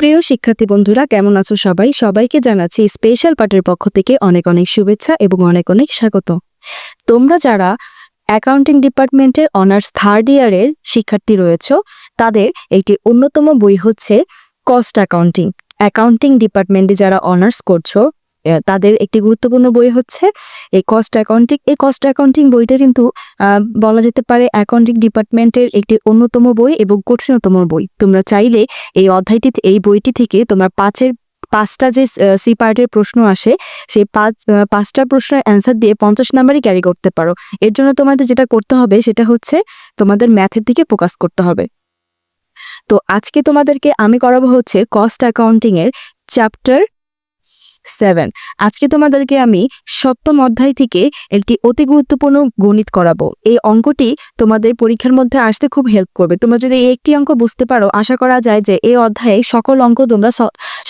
প্রিয় শিক্ষার্থী বন্ধুরা, কেমন আছো সবাই? সবাইকে জানাচ্ছি স্পেশাল পার্টের পক্ষ থেকে অনেক অনেক শুভেচ্ছা এবং অনেক অনেক স্বাগত। তোমরা যারা অ্যাকাউন্টিং ডিপার্টমেন্টের অনার্স থার্ড ইয়ারের শিক্ষার্থী রয়েছে, তাদের একটি অন্যতম বই হচ্ছে কস্ট অ্যাকাউন্টিং অ্যাকাউন্টিং ডিপার্টমেন্টে যারা অনার্স করছ তাদের একটি গুরুত্বপূর্ণ বই হচ্ছে এই কস্ট অ্যাকাউন্টিং। এই কস্ট অ্যাকাউন্টিং বইটা কিন্তু বলা যেতে পারে অ্যাকাউন্টিং ডিপার্টমেন্টের একটি অন্যতম বই এবং কঠিনতম বই। তোমরা চাইলে এই অধ্যায়টি এই বইটি থেকে তোমরা পাঁচের, পাঁচটা যে সি পার্টের প্রশ্ন আসে, সেই পাঁচ পাঁচটা প্রশ্নের অ্যান্সার দিয়ে পঞ্চাশ নাম্বারই ক্যারি করতে পারো। এর জন্য তোমাদের যেটা করতে হবে, সেটা হচ্ছে তোমাদের ম্যাথের দিকে ফোকাস করতে হবে। তো আজকে তোমাদেরকে আমি করাবো হচ্ছে কস্ট অ্যাকাউন্টিংয়ের চ্যাপ্টার সেভেন আজকে তোমাদেরকে আমি সপ্তম অধ্যায় থেকে একটি অতি গুরুত্বপূর্ণ গণিত করাবো। এই অঙ্কটি তোমাদের পরীক্ষার মধ্যে আসতে খুব হেল্প করবে। তোমরা যদি এই একটি অঙ্ক বুঝতে পারো, আশা করা যায় যে এই অধ্যায়ে সকল অঙ্ক তোমরা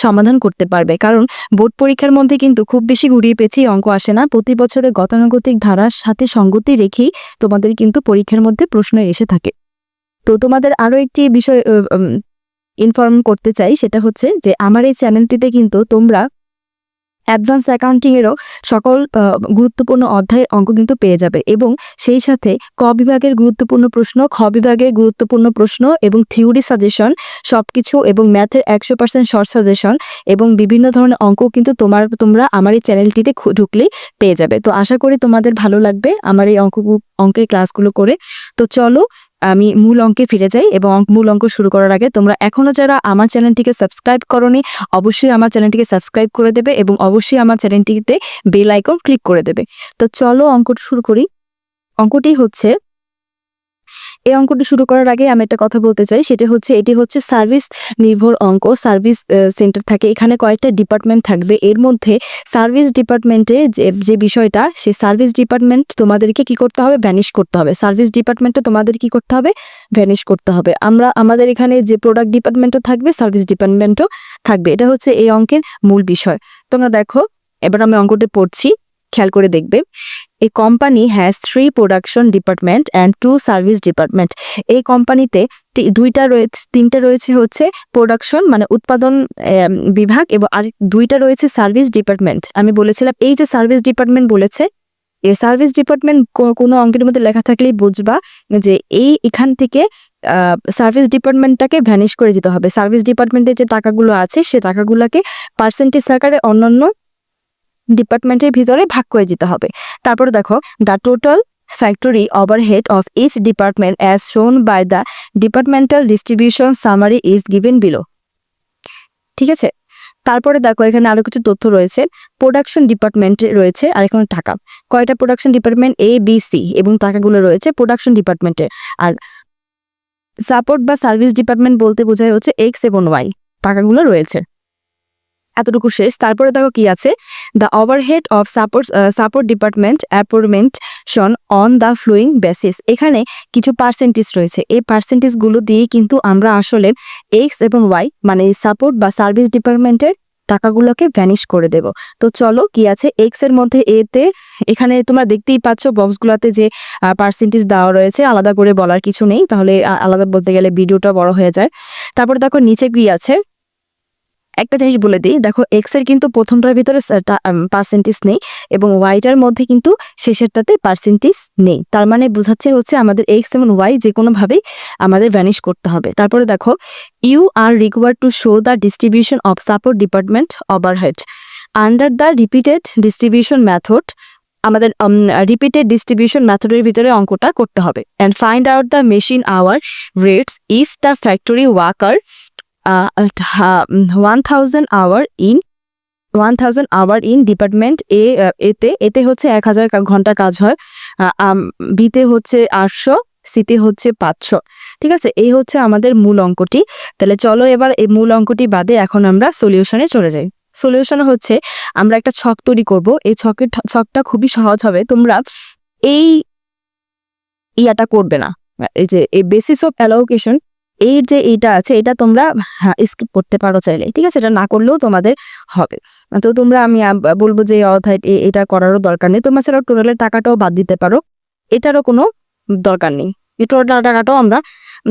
সমাধান করতে পারবে। কারণ বোর্ড পরীক্ষার মধ্যে কিন্তু খুব বেশি ঘুরিয়ে পেঁচিয়ে অঙ্ক আসে না। প্রতি বছরে গতানুগতিক ধারার সাথে সঙ্গতি রেখেই তোমাদের কিন্তু পরীক্ষার মধ্যে প্রশ্ন এসে থাকে। তো তোমাদের আরও একটি বিষয় ইনফর্ম করতে চাই, সেটা হচ্ছে যে আমার এই চ্যানেলটিতে কিন্তু তোমরা অ্যাডভান্স অ্যাকাউন্টিংয়েরও সকল গুরুত্বপূর্ণ অধ্যায়ের অঙ্ক কিন্তু পেয়ে যাবে এবং সেই সাথে ক বিভাগের গুরুত্বপূর্ণ প্রশ্ন, খ বিভাগের গুরুত্বপূর্ণ প্রশ্ন এবং থিওরি সাজেশন সব কিছু এবং ম্যাথের একশো পার্সেন্ট শর্ট সাজেশন এবং বিভিন্ন ধরনের অঙ্ক কিন্তু তোমার, তোমরা আমার এই চ্যানেলটিতে ঢুকলেই পেয়ে যাবে। তো আশা করি তোমাদের ভালো লাগবে আমার এই অঙ্ক অঙ্কের ক্লাসগুলো করে। তো চলো আমি মূল অঙ্কে ফিরে যাই এবং মূল অঙ্ক শুরু করার আগে তোমরা এখনও যারা আমার চ্যানেলটিকে সাবস্ক্রাইব করনি, অবশ্যই আমার চ্যানেলটিকে সাবস্ক্রাইব করে দেবে এবং অবশ্যই আমার চ্যানেলটিতে বেল আইকন ক্লিক করে দেবে। তো চলো অঙ্কটি শুরু করি। অঙ্কটি হচ্ছে এই অঙ্কটি শুরু করার আগে আমি একটা কথা বলতে চাই, সেটা হচ্ছে, এটি হচ্ছে সার্ভিস নির্ভর অঙ্ক। সার্ভিস সেন্টার থাকে, এখানে কয়েকটা ডিপার্টমেন্ট থাকবে। এর মধ্যে সার্ভিস ডিপার্টমেন্টে যে যে বিষয়টা সেই সার্ভিস ডিপার্টমেন্ট তোমাদেরকে কি করতে হবে? ভ্যানিশ করতে হবে। সার্ভিস ডিপার্টমেন্টে তোমাদের কি করতে হবে? ভ্যানিশ করতে হবে। আমরা, আমাদের এখানে যে প্রোডাক্ট ডিপার্টমেন্টও থাকবে, সার্ভিস ডিপার্টমেন্টও থাকবে। এটা হচ্ছে এই অঙ্কের মূল বিষয়। তোমরা দেখো, এবার আমি অঙ্কটি পড়ছি। খেয়াল করে দেখবে। A company has three production department and two service department এই কোম্পানিতে দুইটা রয়েছে, তিনটা রয়েছে হচ্ছে প্রোডাকশন মানে উৎপাদন বিভাগ এবং আর দুইটা রয়েছে সার্ভিস ডিপার্টমেন্ট আমি বলেছিলাম, এই যে সার্ভিস ডিপার্টমেন্ট বলেছে, এই সার্ভিস ডিপার্টমেন্ট কোনো অঙ্কের মধ্যে লেখা থাকলেই বুঝবা যে এই এখান থেকে সার্ভিস ডিপার্টমেন্টটাকে ভ্যানিশ করে দিতে হবে। সার্ভিস ডিপার্টমেন্টে যে টাকাগুলো আছে, সে টাকাগুলোকে পার্সেন্টেজ আকারে অন্যান্য ডিপার্টমেন্টের ভিতরে ভাগ করে দিতে হবে। তারপর দেখো the total factory overhead of each department as shown by the departmental distribution summary is given below ঠিক আছে? তারপরে দেখো, এখানে আরও কিছু তথ্য রয়েছে। প্রোডাকশন ডিপার্টমেন্টে রয়েছে আর এখানে টাকা। কয়টা production department A B C এবং টাকাগুলো রয়েছে প্রোডাকশন ডিপার্টমেন্টে আর সাপোর্ট বা সার্ভিস ডিপার্টমেন্ট বলতে বোঝায় হচ্ছে এক্স এবং ওয়াই টাকাগুলো রয়েছে। এতটুকু শেষ। তারপরে দেখো কি আছে? The overhead of support support department apportionment shown on the following basis এখানে কিছু পার্সেন্টেজ রয়েছে। এই পার্সেন্টেজগুলো দিয়ে কিন্তু আমরা আসলে এক্স এবং ওয়াই মানে সাপোর্ট বা সার্ভিস ডিপার্টমেন্টের টাকাগুলোকে ভ্যানিশ করে দেব। তো চলো কি আছে? এক্সের মধ্যে এতে এখানে তোমরা দেখতেই পাচ্ছ বক্সগুলোতে যে পার্সেন্টেজ দেওয়া রয়েছে। আলাদা করে বলার কিছু নেই। তাহলে আলাদা বলতে গেলে ভিডিওটা বড় হয়ে যায়। তারপরে দেখো নিচে কি আছে? একটা জিনিস বলে দিই, দেখো এক্সের কিন্তু প্রথমটার ভিতরে পার্সেন্টেজ নেই এবং ওয়াইটার মধ্যে কিন্তু শেষেরটাতে পার্সেন্টেজ নেই। তার মানে বোঝাচ্ছে হচ্ছে আমাদের এক্স এবং ওয়াই যে কোনোভাবেই আমাদের ভ্যানিশ করতে হবে। তারপরে দেখো you are required to show the distribution of support department overhead under the repeated distribution method আমাদের রিপিটেড ডিস্ট্রিবিউশন মেথডের ভিতরে অঙ্কটা করতে হবে। And find out the machine hour rates if the factory worker one thousand hour in one thousand hour in department A এতে এতে হচ্ছে এক হাজার ঘণ্টা কাজ হয়। বিতে হচ্ছে আটশো সিতে হচ্ছে পাঁচশো। ঠিক আছে? এই হচ্ছে আমাদের মূল অঙ্কটি। তাহলে চলো এবার এই মূল অঙ্কটি বাদে এখন আমরা সলিউশনে চলে যাই। সলিউশন হচ্ছে, আমরা একটা ছক তৈরি করব। এই ছকের ছকটা খুবই সহজ হবে। তোমরা এই ইয়াটা করবে না। এই যে, এই বেসিস অফ অ্যালোকেশন এই যে এইটা আছে এটা তোমরা স্কিপ করতে পারো চাইলে ঠিক আছে? এটা না করলেও তোমাদের হবে। তো তোমরা আমি বলব যে অধ্যায় এটা করারও দরকার নেই। তোমরা ছাড়া টোটালের টাকাটাও বাদ দিতে পারো। এটারও কোনো দরকার নেই। এই টোটাল টাকাটাও আমরা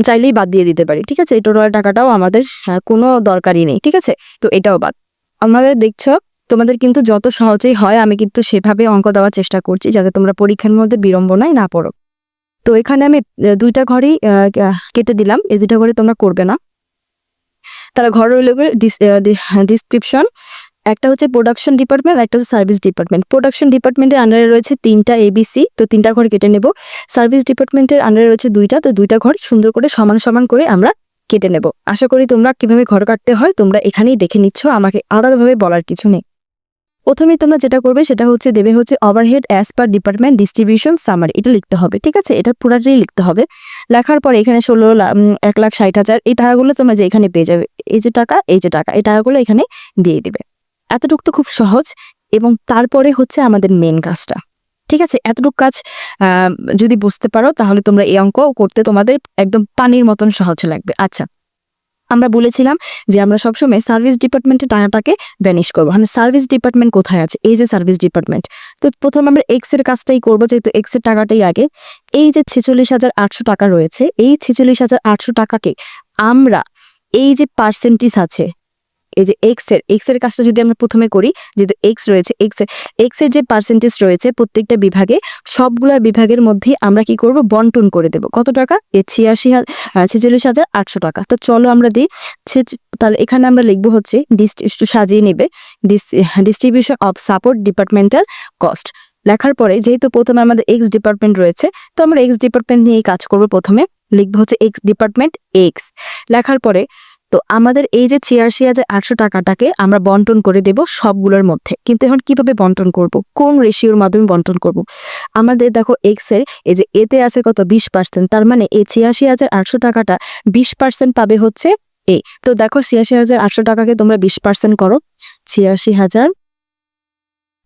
চাইলেই বাদ দিয়ে দিতে পারি ঠিক আছে? এই টোটাল টাকাটাও আমাদের আহ, কোনো দরকারই নেই ঠিক আছে? তো এটাও বাদ। আমাদের দেখছ তোমাদের কিন্তু যত সহজেই হয় আমি কিন্তু সেভাবে অঙ্ক দেওয়ার চেষ্টা করছি যাতে তোমরা পরীক্ষার মধ্যে বিড়ম্বনায় না পড়ো। তো এখানে আমি দুইটা ঘরেই কেটে দিলাম। এই দুইটা ঘরে তোমরা করবে না। তারা ঘর রইল ডিসক্রিপশন একটা হচ্ছে প্রোডাকশন ডিপার্টমেন্ট একটা হচ্ছে সার্ভিস ডিপার্টমেন্ট প্রোডাকশন ডিপার্টমেন্টের আন্ডারে রয়েছে তিনটা এবিসি তো তিনটা ঘর কেটে নেব। সার্ভিস ডিপার্টমেন্টের আন্ডারে রয়েছে দুইটা। তো দুইটা ঘর সুন্দর করে সমান সমান করে আমরা কেটে নেব। আশা করি তোমরা কীভাবে ঘর কাটতে হয় তোমরা এখানেই দেখে নিচ্ছ। আমাকে আলাদাভাবে বলার কিছু নেই। প্রথমেই তোমরা যেটা করবে সেটা হচ্ছে দেবে হচ্ছে overhead as per department distribution summary এটা লিখতে হবে, ঠিক আছে? এটা পুরাটাই লিখতে হবে। লেখার পরে এখানে ষোলো এক লাখ ষাট হাজার, এই টাকাগুলো তোমরা যে এখানে পেয়ে যাবে, এই যে টাকা, এই যে টাকা, এই টাকাগুলো এখানে দিয়ে দিবে। এতটুকু তো খুব সহজ। এবং তারপরে হচ্ছে আমাদের মেন কাজটা, ঠিক আছে? এতটুকু কাজ যদি বুঝতে পারো, তাহলে তোমরা এই অঙ্ক করতে তোমাদের একদম পানির মতন সহজ লাগবে। আচ্ছা আমরা বলেছিলাম যে আমরা সবসময় সার্ভিস ডিপার্টমেন্টের টানাটাকে ব্যানিশ করব। মানে সার্ভিস ডিপার্টমেন্ট কোথায় আছে? এই যে সার্ভিস ডিপার্টমেন্ট। তো প্রথম আমরা এক্সের কাজটাই করব, যেহেতু এক্সের টাকাটাই আগে। এই যে ছেচল্লিশ হাজার আটশো টাকা রয়েছে, এই ছেচল্লিশ হাজার আটশো টাকাকে আমরা এই যে পার্সেন্টেজ আছে এই যে এক্সের এক্সের কাজটা যদি আমরা প্রথমে করি, যেহেতু এক্স রয়েছে এক্স এক্সের যে পার্সেন্টেজ রয়েছে প্রত্যেকটা বিভাগে, সবগুলা বিভাগের মধ্যেই আমরা কি করব? বন্টন করে দেব। কত টাকা? এই ছিয়াশি ছেচল্লিশ হাজার আটশো টাকা। তো চলো আমরা দিই। তাহলে এখানে আমরা লিখব হচ্ছে একটু সাজিয়ে নেবে। Distribution of support departmental cost লেখার পরে যেহেতু প্রথমে আমাদের এক্স ডিপার্টমেন্ট রয়েছে, তো আমরা এক্স ডিপার্টমেন্ট নিয়ে কাজ করব প্রথমে। লিখব হচ্ছে এক্স ডিপার্টমেন্ট এক্স লেখার পরে তো আমাদের এই যে ছিয়াশি হাজার আটশো টাকাটাকে আমরা বন্টন করে দেব সবগুলোর মধ্যে। কিন্তু এখন কীভাবে বন্টন করব? কোন রেশিওর মাধ্যমে বন্টন করব? আমাদের দেখো এক্সের এই যে এতে আছে কত? বিশ পার্সেন্ট তার মানে এই ছিয়াশি হাজার আটশো টাকাটা বিশ পার্সেন্ট পাবে হচ্ছে এ তো দেখো ছিয়াশি হাজার আটশো টাকাকে তোমরা বিশ পার্সেন্ট করো। ছিয়াশি হাজার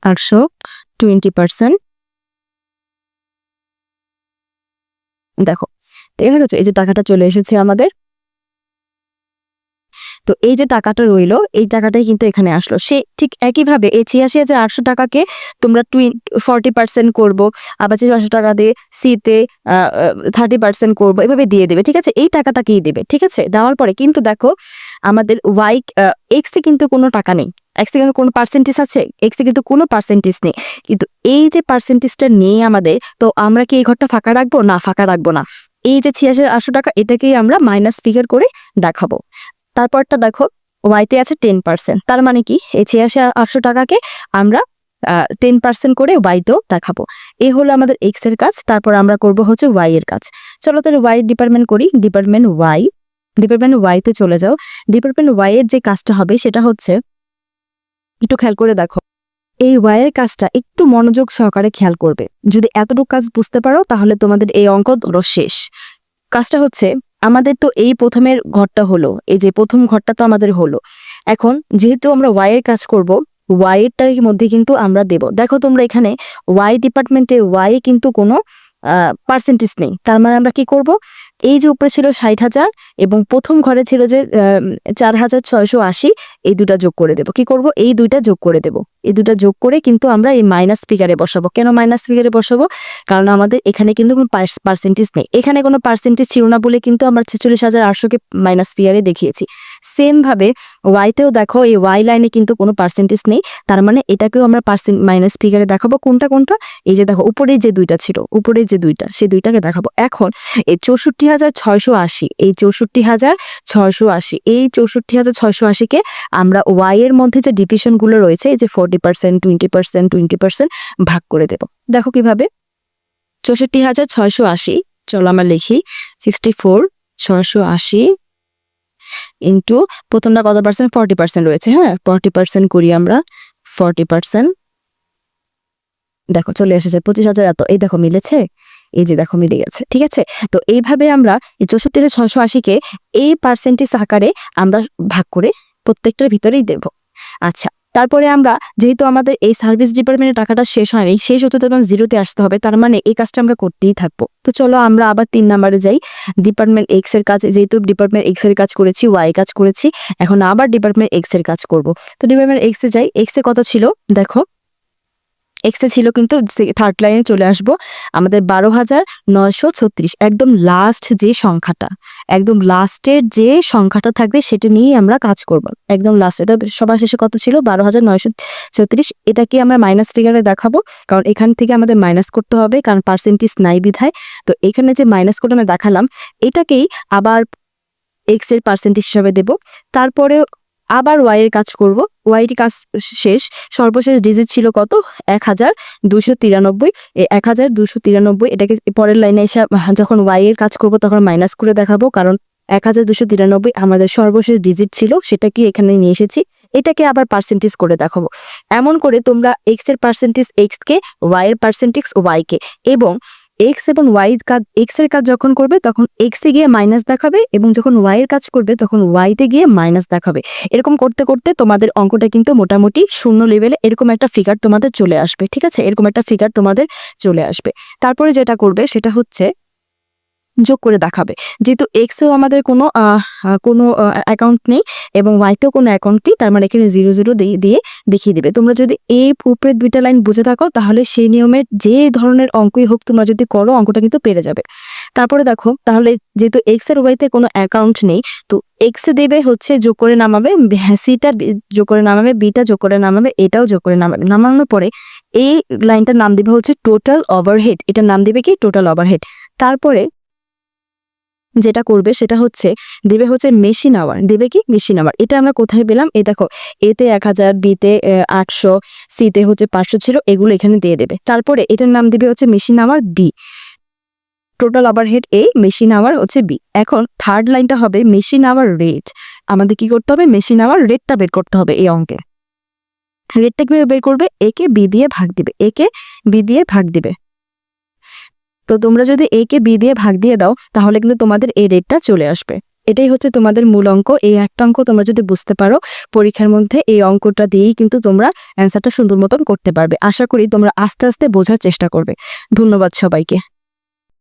আটশো টোয়েন্টি পার্সেন্ট দেখো গেছো এই যে টাকাটা চলে এসেছে আমাদের। তো এই যে টাকাটা রইল, এই টাকাটাই কিন্তু এখানে আসলো। সে ঠিক একইভাবে এই ছিয়াশি হাজার আটশো টাকাকে তোমরা টুইন ফর্টি পার্সেন্ট করব, আবার চারশো টাকা দিয়ে সিতে থার্টি পার্সেন্ট করব, এভাবে দিয়ে দেবে, ঠিক আছে? এই টাকাটাকেই দেবে, ঠিক আছে? দেওয়ার পরে কিন্তু দেখো, আমাদের ওয়াই এক্সে কিন্তু কোনো টাকা নেই। এক্সে কিন্তু কোনো পার্সেন্টেজ আছে? এক্সে কিন্তু কোনো পার্সেন্টেজ নেই। কিন্তু এই যে পার্সেন্টেজটা নিয়ে আমাদের, তো আমরা কি এই ঘরটা ফাঁকা রাখব? না, ফাঁকা রাখব না। এই যে ছিয়াশি আটশো টাকা, এটাকেই আমরা মাইনাস ফিগার করে দেখাবো। তারপরটা দেখো ওয়াইতে আছে টেন পার্সেন্ট তার মানে কি? এই ছিয়াশি আটশো টাকাকে আমরা টেন পার্সেন্ট করে ওয়াইতেও দেখাবো। এ হলো আমাদের এক্সের কাজ, তারপর আমরা করব হচ্ছে ওয়াই এর কাজ। চলো তাহলে ওয়াই ডিপার্টমেন্ট করি ডিপার্টমেন্ট ওয়াই ডিপার্টমেন্ট ওয়াইতে চলে যাও। ডিপার্টমেন্ট ওয়াই এর যে কাজটা হবে, সেটা হচ্ছে, একটু খেয়াল করে দেখো। এই ওয়াই এর কাজটা একটু মনোযোগ সহকারে খেয়াল করবে। যদি এতটুকু কাজ বুঝতে পারো, তাহলে তোমাদের এই অঙ্ক ধরো শেষ। কাজটা হচ্ছে আমাদের তো এই প্রথমের ঘরটা হলো, এই যে প্রথম ঘরটা তো আমাদের হলো। এখন যেহেতু আমরা ওয়াই এর কাজ করব ওয়াই এরটার মধ্যে কিন্তু আমরা দেব। দেখো তোমরা এখানে ওয়াই ডিপার্টমেন্টে ওয়াই কিন্তু কোনো পার্সেন্টেজ নেই। তার মানে আমরা কি করব? এই যে উপরে ছিল ষাট হাজার এবং প্রথম ঘরে ছিল যে চার হাজার ছয়শো আশি, এই দুটা যোগ করে দেব। কি করব? এই দুইটা যোগ করে দেব। এই দুটা যোগ করে কিন্তু আমরা এই মাইনাস ফিগারে বসাবো। কেন মাইনাস ফিগারে বসাবো? কারণ আমাদের এখানে কিন্তু কোনো পার্সেন্টেজ নেই। এখানে কোনো পার্সেন্টেজ ছিল না বলে কিন্তু আমরা ছেচল্লিশ হাজার আটশোকে মাইনাস ফিগারে দেখিয়েছি। সেম ভাবে ওয়াইতেও দেখো এই ওয়াই লাইনে কিন্তু কোনো পার্সেন্টেজ নেই। তার মানে এটাকেও আমরা পার্সেন্ট মাইনাস ফিগারে দেখাবো। কোনটা কোনটা? এই যে দেখো, উপরে যে দুইটা ছিল, উপরে যে দুইটা, সেই দুইটাকে দেখাবো। এখন এই চৌষট্টি হাজার ছয়শো আশি, এই চৌষট্টি হাজার ছয়শো আশি, এই চৌষট্টি হাজার ছয়শো আশিকে আমরা ওয়াই এর মধ্যে যে ডিভিশনগুলো রয়েছে, এই যে forty percent twenty percent twenty percent ভাগ করে দেব। দেখো কীভাবে? চৌষট্টি হাজার ছয়শো আশি, চলো আমরা লিখি সিক্সটি ফোর ছয়শো আশি ইন্টু প্রথমটা কত পার্সেন্ট ফর্টি পার্সেন্ট রয়েছে হ্যাঁ? ফর্টি পার্সেন্ট করি আমরা ফর্টি পার্সেন্ট দেখো, চলে এসেছে, পঁচিশ হাজার এত, এই দেখো মিলেছে? এই যে দেখো মিলে গেছে, ঠিক আছে? তো এইভাবে আমরা এই চৌষট্টি হাজার ছশো আশিকে এই পার্সেন্টেজ আকারে আমরা ভাগ করে প্রত্যেকটার ভিতরেই দেব। আচ্ছা তারপরে আমরা যেহেতু আমাদের এই সার্ভিস ডিপার্টমেন্টের টাকাটা শেষ হয়নি, সেই হতে তখন জিরোতে আসতে হবে, তার মানে এই কাজটা আমরা করতেই থাকব। তো চলো আমরা আবার তিন নাম্বারে যাই। ডিপার্টমেন্ট এক্সের কাজ, যেহেতু ডিপার্টমেন্ট এক্সের কাজ করেছি ওয়াই কাজ করেছি, এখন আবার ডিপার্টমেন্ট এক্সের কাজ করব। তো ডিপার্টমেন্ট এক্স এ যাই এক্স এ কত ছিল? দেখো এক্সে ছিল কিন্তু থার্ড লাইনে চলে আসব। আমাদের বারো হাজার নয়শো ছত্রিশ, একদম লাস্ট যে সংখ্যাটা, একদম লাস্টের যে সংখ্যাটা থাকবে সেটা নিয়েই আমরা কাজ করব। একদম লাস্টে তো সবার শেষে কত ছিল? বারো হাজার নয়শো ছত্রিশ, এটাকে আমরা মাইনাস ফিগারে দেখাবো, কারণ এখান থেকে আমাদের মাইনাস করতে হবে, কারণ পার্সেন্টেজ নাই বিধায়। তো এখানে যে মাইনাস করে আমি দেখালাম, এটাকেই আবার এক্সের পার্সেন্টেজ হিসাবে দেব। তারপরে আবার ওয়াই এর কাজ করব। ওয়াই কাজ শেষ। সর্বশেষ ডিজিট ছিল কত? এক হাজার দুশো তিরানব্বই। এক হাজার দুশো তিরানব্বই, এটাকে পরের লাইনে এসে যখন ওয়াই এর কাজ করব তখন মাইনাস করে দেখাবো, কারণ এক হাজার দুশো তিরানব্বই আমাদের সর্বশেষ ডিজিট ছিল, সেটা কি এখানে নিয়ে এসেছি? এটাকে আবার পার্সেন্টেজ করে দেখাবো। এমন করে তোমরা এক্সের পার্সেন্টেজ এক্স কে ওয়াই এর পার্সেন্টেজ ওয়াই কে, এবং এক্স এবং ওয়াই কাজ এক্সের কাজ যখন করবে, তখন এক্স এ গিয়ে মাইনাস দেখাবে এবং যখন ওয়াই এর কাজ করবে, তখন ওয়াইতে গিয়ে মাইনাস দেখাবে। এরকম করতে করতে তোমাদের অঙ্কটা কিন্তু মোটামুটি শূন্য লেভেলে এরকম একটা ফিগার তোমাদের চলে আসবে, ঠিক আছে? এরকম একটা ফিগার তোমাদের চলে আসবে। তারপরে যেটা করবে, সেটা হচ্ছে যোগ করে দেখাবে। যেহেতু এক্সেও আমাদের কোনো কোনো অ্যাকাউন্ট নেই এবং ওয়াইতেও কোনো অ্যাকাউন্ট নেই, তার মানে এখানে জিরো জিরো দিয়ে দিয়ে দেখিয়ে দেবে। তোমরা যদি এই উপরের দুইটা লাইন বুঝে থাকো, তাহলে সেই নিয়মের যে ধরনের অঙ্কই হোক তোমরা যদি করো, অঙ্কটা কিন্তু পেরে যাবে। তারপরে দেখো, তাহলে যেহেতু এক্সের ওয়াইতে কোনো অ্যাকাউন্ট নেই, তো এক্স দেবে হচ্ছে যোগ করে নামাবে হ্যাঁ সিটা যোগ করে নামাবে বিটা যোগ করে নামাবে এটাও যোগ করে নামাবে। নামানোর পরে এই লাইনটার নাম দিবে হচ্ছে টোটাল ওভারহেড এটার নাম দিবে কি? টোটাল ওভারহেড তারপরে যেটা করবে সেটা হচ্ছে দেবে হচ্ছে মেশিন আওয়ার দেবে কি? মেশিন আওয়ার এটা আমরা কোথায় পেলাম? এ দেখো এতে এক হাজার বিতে আটশো সিতে হচ্ছে পাঁচশো ছিল, এগুলো এখানে দিয়ে দেবে। তারপরে এটার নাম দেবে হচ্ছে machine hour B total hour head A machine hour হচ্ছে বি এখন থার্ড লাইনটা হবে মেশিন আওয়ার রেট আমাদের কি করতে হবে? মেশিন আওয়ার রেটটা বের করতে হবে এই অঙ্কে। রেটটা কীভাবে বের করবে? একে বি দিয়ে ভাগ দিবে। একে বি দিয়ে ভাগ দিবে। তো তোমরা যদি এ কে বি দিয়ে ভাগ দিয়ে দাও, তাহলে কিন্তু তোমাদের এই রেটটা চলে আসবে। এটাই হচ্ছে তোমাদের মূল অঙ্ক। এই একটা অঙ্ক তোমরা যদি বুঝতে পারো, পরীক্ষার মধ্যে এই অঙ্কটা দিয়েই কিন্তু তোমরা অ্যান্সারটা সুন্দর মতন করতে পারবে। আশা করি তোমরা আস্তে আস্তে বোঝার চেষ্টা করবে। ধন্যবাদ সবাইকে।